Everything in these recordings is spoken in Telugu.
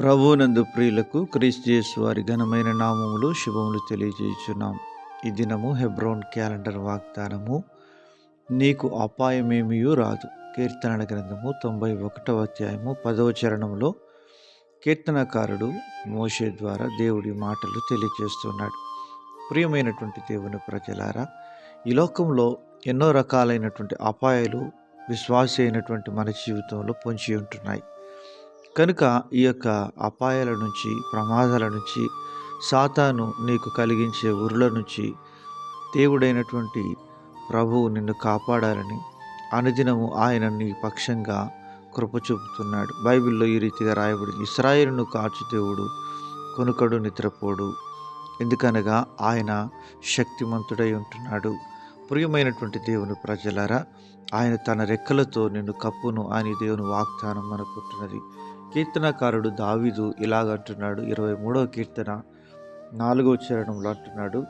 ప్రభువునందు ప్రియులకు క్రీస్తు వారి ఘనమైన నామములు శుభములు తెలియజేయుచున్నాం. ఈ దినము హెబ్రోన్ క్యాలెండర్ వాగ్దానము నీకు అపాయమేమియూ రాదు. కీర్తనల గ్రంథము తొంభై ఒకటవ అధ్యాయము పదవ చరణంలో కీర్తనకారుడు మోషే ద్వారా దేవుడి మాటలు తెలియజేస్తున్నాడు. ప్రియమైనటువంటి దేవుని ప్రజలారా ఈ లోకంలో ఎన్నో రకాలైనటువంటి అపాయాలు విశ్వాస అయినటువంటి మన జీవితంలో పొంచి ఉంటున్నాయి. కనుక ఈ యొక్క అపాయాల నుంచి ప్రమాదాల నుంచి సాతాను నీకు కలిగించే ఉరుల నుంచి దేవుడైనటువంటి ప్రభువు నిన్ను కాపాడాలని అనుదినము ఆయన నీ పక్షంగా కృప చూపుతున్నాడు. బైబిల్లో ఈ రీతిగా రాయబడింది ఇస్రాయేలును కాచు దేవుడు కొనుకడు నిద్రపోడు. ఎందుకనగా ఆయన శక్తిమంతుడై ఉంటున్నాడు. ప్రియమైనటువంటి దేవుని ప్రజలారా ఆయన తన రెక్కలతో నిన్ను కప్పును అని దేవుని వాగ్దానం అనుకుంటున్నది కీర్తనకారుడు దావీదు ఇలాగంటున్నాడు ఇరవై మూడవ కీర్తన నాలుగవ చరణంలో అంటున్నాడు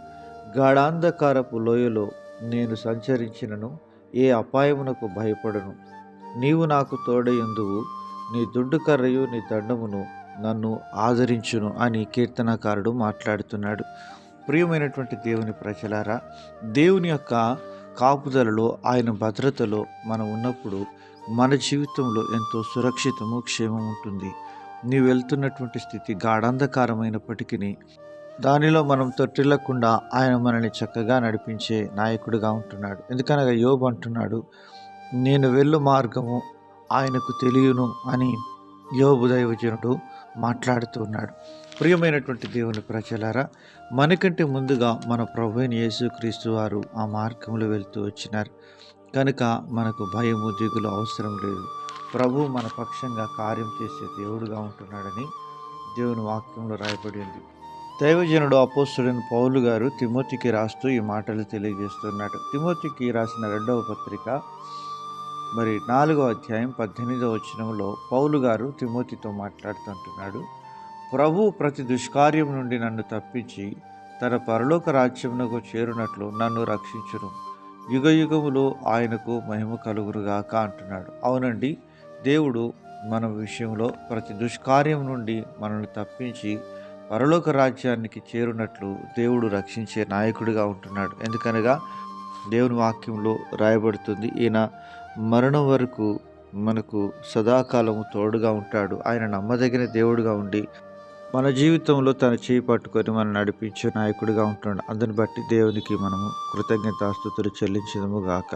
గాఢాంధకారపు లోయలో నేను సంచరించినను ఏ అపాయమునకు భయపడను. నీవు నాకు తోడయందువు నీ దుడ్డు కర్రయు నీ దండమును నన్ను ఆదరించును అని కీర్తనకారుడు మాట్లాడుతున్నాడు. ప్రియమైనటువంటి దేవుని ప్రజలారా దేవుని యొక్క కాపుదలలో ఆయన భద్రతలో మనం ఉన్నప్పుడు మన జీవితంలో ఎంతో సురక్షితము క్షేమం ఉంటుంది. నీవు వెళ్తున్నటువంటి స్థితి గాఢంధకారమైనప్పటికీ దానిలో మనం తొట్టిల్లకుండా ఆయన మనల్ని చక్కగా నడిపించే నాయకుడిగా ఉంటున్నాడు. ఎందుకనగా యోబు అంటున్నాడు నేను వెళ్ళు మార్గము ఆయనకు తెలియను అని యోబు దైవజనుడు మాట్లాడుతూ ఉన్నాడు. ప్రియమైనటువంటి దేవుని ప్రజలారా మనకంటే ముందుగా మన ప్రభుని యేసుక్రీస్తు వారు ఆ మార్గంలో వెళ్తూ వచ్చినారు. కనుక మనకు భయము దిగులు అవసరం లేదు. ప్రభు మన పక్షంగా కార్యం చేసే దేవుడుగా ఉంటున్నాడని దేవుని వాక్యంలో రాయబడింది. దైవజనుడు అపోస్తుడైన పౌలు గారు తిమోతికి రాస్తూ ఈ మాటలు తెలియజేస్తున్నాడు. తిమోతికి రాసిన రెండవ పత్రిక మరి నాలుగో అధ్యాయం పద్దెనిమిదవ వచనంలో పౌలు గారు తిమోతితో మాట్లాడుతుంటున్నాడు. ప్రభు ప్రతి దుష్కార్యం నుండి నన్ను తప్పించి తన పరలోక రాజ్యమునకు చేరునట్లు నన్ను రక్షించును. యుగ యుగములో ఆయనకు మహిమ కలుగురుగాక అంటున్నాడు. అవునండి దేవుడు మన విషయంలో ప్రతి దుష్కార్యం నుండి మనల్ని తప్పించి పరలోక రాజ్యానికి చేరునట్లు దేవుడు రక్షించే నాయకుడిగా ఉంటున్నాడు. ఎందుకనగా దేవుని వాక్యంలో రాయబడుతుంది ఈయన మరణం వరకు మనకు సదాకాలము తోడుగా ఉంటాడు. ఆయన నమ్మదగిన దేవుడుగా ఉండి మన జీవితంలో తన చేయి పట్టుకొని మనం నడిపించే నాయకుడిగా ఉంటున్నాడు. అందుని బట్టి దేవునికి మనము కృతజ్ఞతాస్తుతులు చెల్లించదము గాక.